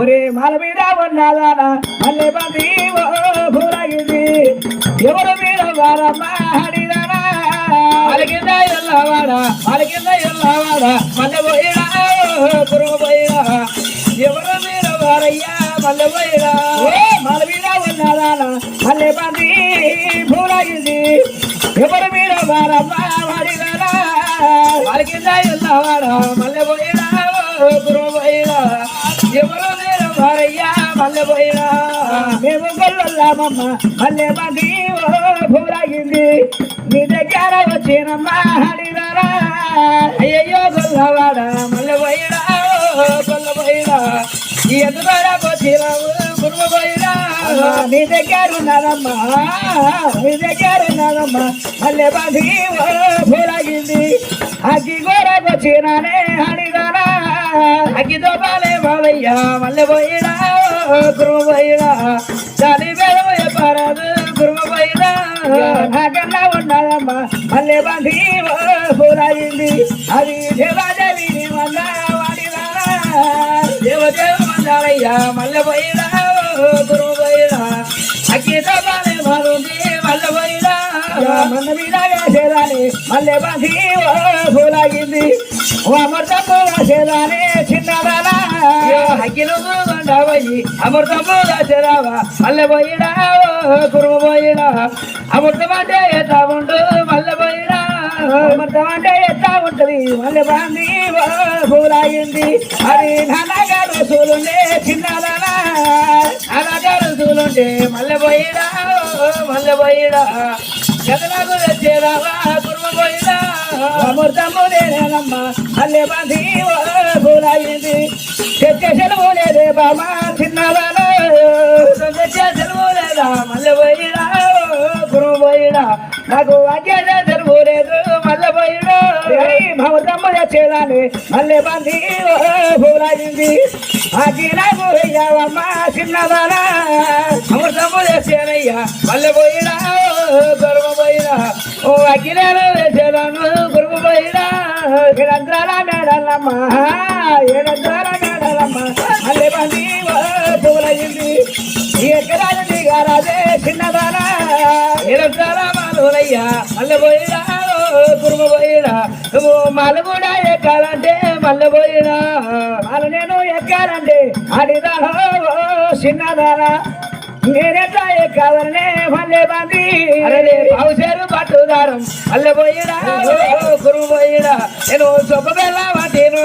ఒరే మల మీద ఉన్నదానా మల్లె బంది ఓ పూరగింది ఎవరు మీద వారమ్మ హరిదానా అలకింద ఎల్లవాడ? అలకింద ఎల్లవాడ? మల్లె పోయిడా కురుగు పోయిడా ఎవరు మీరు వారయ్యా? మల్లె పోయిడా ఏ మీద ఉన్నదానా మల్లె బంది పూరగింది ఎవరు మీద వారమ్మ హరిదానా అలకింద ఎల్లవాడ? మల్లె పోయిడా కురుగు పోయిడా ఎవరు మీరు వారయ్యా మల్లె పోయిడా మేము గొల్లమ్మ మల్లె మంది ఓ నీ దగ్గర వచ్చినమ్మ హరిదానా అయ్యయ్యో గొల్లవాడ మల్లె పోయినా గొల్ల పోయిడా ఎదురుగా వచ్చినావు కురుగు పోయిడా నీ దగ్గర ఉన్నారమ్మా నీ దగ్గర ఉన్నారమ్మా మళ్ళీ మంది భూరాగింది అగ్గి గోరకొచ్చినానే అడిగానా అగ్గితో పాలే బాలయ్యా మల్లె పోయినా కురుమ పోయినా చాలి వేదమయ్య పారాదు కురుమ పోయినా. నాకన్నా ఉన్నదమ్మా మళ్ళీ బంధి పూలగింది. అది దేవాదేవి వల్ల వాడినా. దేవదేవ మందాలయ్యా మల్లె పోయినా కురుమ పోయిడా మన మీద వేసేదాని మళ్ళీ బాధి పూలగింది అమృతపు వేసేదాని చిన్నదానా అగ్గిలో మండవయ్యి అమృతము మళ్ళీ మల్లె పోయిడా కురుమ పోయిడా అమృతమంటే ఎత్తా ఉండు మళ్ళీ పోయినా అమృతం అంటే ఎట్లా ఉంటది మళ్ళీ బాంది పూలాగింది అది నాన్నగారు చూలుండే చిన్నదానా అలాగే రుజువులుంటే మల్లె పోయిడా మళ్ళీ పోయిడా జగలకు తెచ్చేరావా కుర్మ పోయిడా అమృతము నేనేనమ్మా మళ్ళీ బాంది పూలాగింది తెచ్చే సెలవు లేదే బామా చిన్నదానా తెచ్చే సెలవు లేదా మల్లె పోయిడా కుర్మ పోయిడా నాకు అజ్ఞాత భవతమ్మయ తెచ్చేదాన్ని మళ్ళీ బంది పూలాగింది అది నాకు వెయ్యావమ్మా చిన్నదానా అమృతము తెచ్చేనయ్యా మల్లె పోయినా కుర్మ పోయిడా ఓ అఖిలేను వేసేదాను గురువు పోయినా. ఏడంత్రాల మేడలమ్మ ఏడంత్రాల మేడలమ్మ. మళ్ళీ బంది పూలయ్యింది ఎక్కడాలు దిగారాదే చిన్నదానా ఇరవై మాలోనయ్యా మల్లె పోయినా. కూడా ఎక్కాలంటే మల్లె పోయిడా వాళ్ళు నేను ఎక్కాలంటే అడిదానో చిన్నదానా. నేనెట్లా ఎక్కాలనే మళ్ళీ బంది. అరే పావుసేరు పట్టుదారం. మల్లె పోయిడా కురుము పోయిడా నేను సొప్ప బెల్ల వాటిను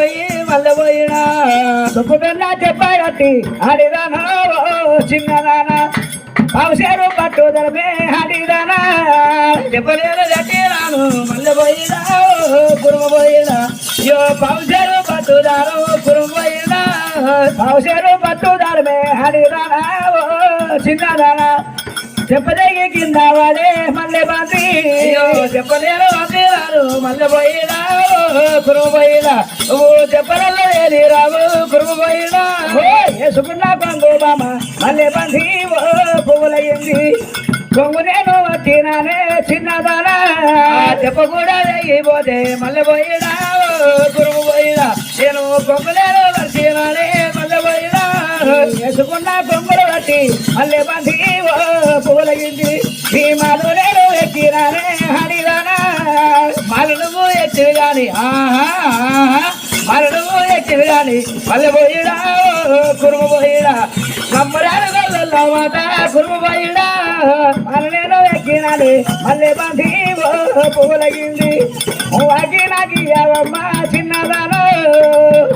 మల్లె పోయిడా సుప్పు పిల్ల చెప్పాయట్టి అడిదానో చిన్నదానా. అవసరం పట్టుదలమే అడిదానా చెప్పలేదు గట్టిరాను మల్లె పోయినా కురుమ పోయినా. యో పౌసరు పట్టుదారు కురుమ పోయినా. పౌసరు పట్టుదలమే అడిదానా చిన్నదానా. చెప్పదగి కింద వాడే మళ్ళీ బంది చెప్పలేరు చెప్పలేను పోయినా. మల్లె పోయిడా కురుము పోయిడా నువ్వు చెప్పలలో ఏది రావు? కురుము పోయిడా వేసుకున్న కొంగు బామ. మళ్ళీ బంది ఓ పువ్వులయ్యింది. కొంగు నేను వచ్చినానే చిన్నదానా. చెప్ప కూడా పోతే మల్లె పోయిడా కురుము పోయిడా నేను కొమ్మలేను వర్షినానే మళ్ళీ పోయిడా వేసుకున్న కొంగులు బట్టి మళ్ళీ బంది ఓ పువ్వులయ్యింది. ఈ మాలు నేను ఎక్కినానే హరిదానా. మరి నువ్వు ఎత్తివి గాని ఆహా ఆహా మరి నువ్వు ఎత్తివి గాని మల్లె పోయిడా కురుము పోయిడా. కమ్మరాలు గొల్ల మాట కురుము పోయిడా. మరి నేను మళ్ళీ బంది ఓ పువ్వులయ్యింది నాకు ఇయ్యవమ్మా చిన్నదాను.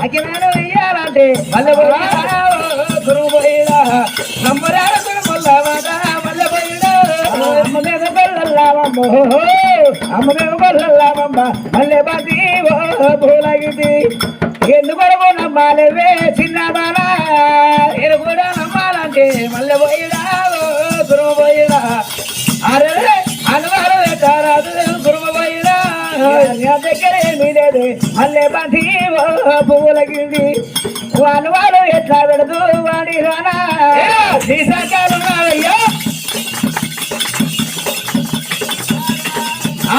అగినాను ఇయ్యాలంటే మల్లె పోయిడా కురుము గొల్లలామమ్మో అమ్మదేవ గొల్లలామమ్మ మళ్ళీ బంది ఓ పువ్వులయ్యింది ఎందుకు నమ్మాలేవే చిన్నదానా నేను నమ్మాలంటే మల్లె పోయిడా కురుము పోయిడా అరే అనువారు ఎట్టారాదు కురుము పోయిడా దగ్గర ఏమీ లేదు మళ్ళీ బంది ఓ పువ్వులగింది వాళ్ళు వాడు ఎట్లా పెడదు వాడి రానా శ్రీశంకాలు ఉన్నావయ్యా.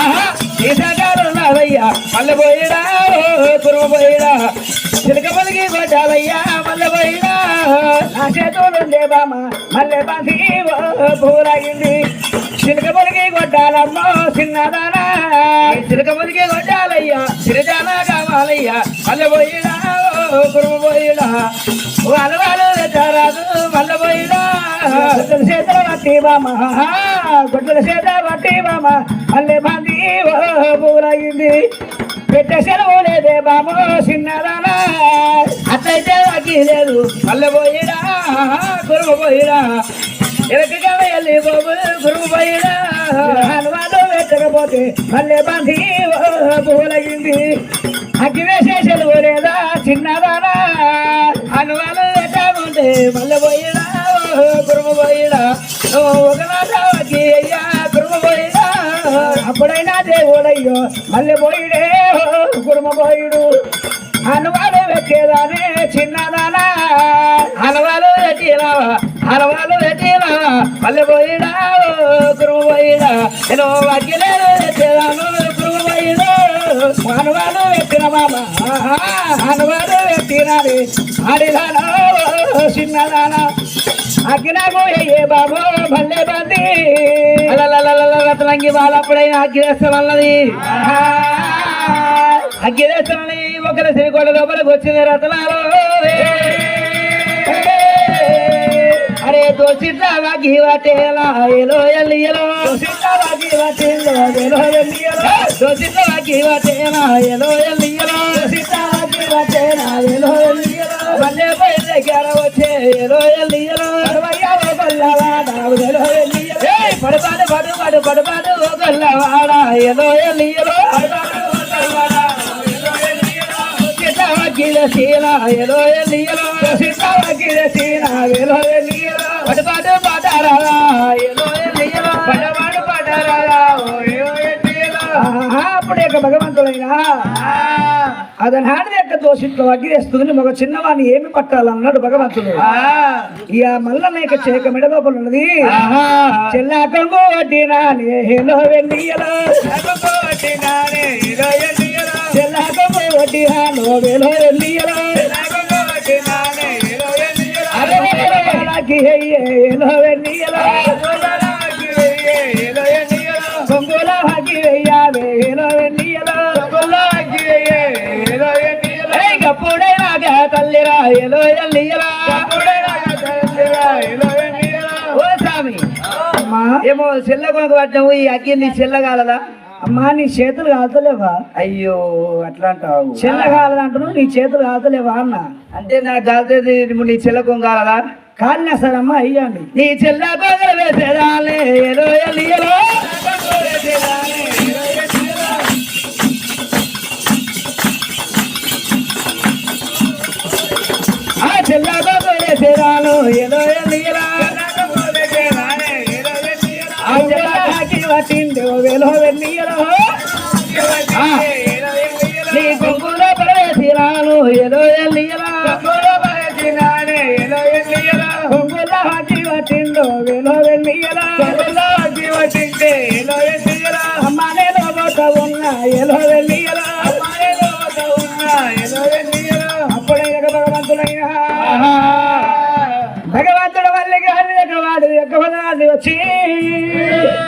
ఆహా శ్రీశంకాలు ఉన్నావయ్యా మల్లె పోయిడా కురుము పోయిడా చిలక కొట్టాలయ్యా మల్ల పోయినా నా చేతులుండే బామ మల్లె బంధి పూలగింది. చిలక పలికి కొట్టాలమ్మో చిన్నదానా. చిలక పలికి కొట్టాలయ్యా చిరజానా కావాలయ్యా. మల్ల పోయినా కురుము పోయినా వాళ్ళు వాళ్ళు తెచ్చారాదు గొడ్డల చేతుల బామ గొడ్డల చేత బట్టి బామ మల్లె పూలగింది పెట్టే సెలవు లేదే బామో చిన్నదానా అట్లయితే అగ్గి లేదు మల్లె పోయిరా గురువు పోయినా ఎలకగా వెళ్ళి బాబు గురువు పోయినా హనుమాను పెట్టకపోతే మళ్ళీ బంధి పూలగింది అగ్గి వేసే సెలవు లేదా చిన్నదానా హనుమాను ఎట్టాముంటే మల్లె పోయినా కురుము పోయినా అయ్యా కురుమపోయినా అప్పుడైనా దేవుడయ్యో మళ్ళీ పోయిడే కుర్మ పోయిడు హనుమాను పెట్టేదానే చిన్నదానా హలవాలు పెట్టినా హలవాలు పెట్టినా మళ్ళీ పోయినా కురుము నేను అగ్గిలేదు ఎత్తేదాను కురుము పోయినా పెట్టిన మామ హనుమాను పెట్టినది ఆడిదానా చిన్నదానా అగ్గినాకు ఏ బాబు మళ్ళీ బంది. రతలంగి వాళ్ళప్పుడైనా అగ్గిరేస్తానన్నది అగ్గిరేస్తానని ఒకరి శ్రీకోట లోపలికి వచ్చింది రతనాలు. అరే దోషిట్లా అగ్గి వాటేలా ఎలో ఎల్లి ఎలో సీతారాజీ వచ్చిందో వెలువెల్లియలో దోషిట్లా అగ్గి వాటేలా ఎలో ఎల్లి ఎలో సీతారాజీ వచ్చేనా వెలువెల్లియలో మళ్ళీ పోయి దగ్గర వచ్చే ఎలో ఎల్లి ఎలో పడు పడు పడు పడు గొల్లవాడ ఎలో ఎల్లి ఎలో శీల ఎలో ఎల్లి ఎలో సీతారాజీ సీనా వెలువెల్లియలో పడపాడు ఎలో అతని హాని యొక్క దోషిట్లో అగ్గిరేస్తుంది మగ చిన్నవాడిని ఏమి పట్టాలన్నాడు భగవంతుడు ఇక మల్లన్న యొక్క చేక మెడ లోపల ఉన్నది చెల్లా కొంగు వడ్డినా హేలో వెన్నీయలో చెల్లా కొంగు వడ్డినా వేలో వెన్నీయలో అరే ఓ స్వామి. అమ్మా. ఏమో చెల్ల కొనకు పట్టినావు ఈ అగ్గి నీ చెల్లగాలదా అమ్మా నీ చేతులు కాతలేవా అయ్యో అట్లా అంటావు. చెల్ల కాలదంటున్నావు నీ చేతులు కాతలేవా అన్న? అంటే నా గాలి నీ చెల్ల కొంగాలదా కాలినా సరమ్మా అయ్యండి. నీ చెల్ల కొంగల వేసేదాలే ఆ చెల్లకి వచ్చింది వేలో వెన్నీయలో? నీ కొంగులో వచ్చిందో అమ్మ నేను పోత ఉన్నా ఎలో వెన్నీయలో? tears.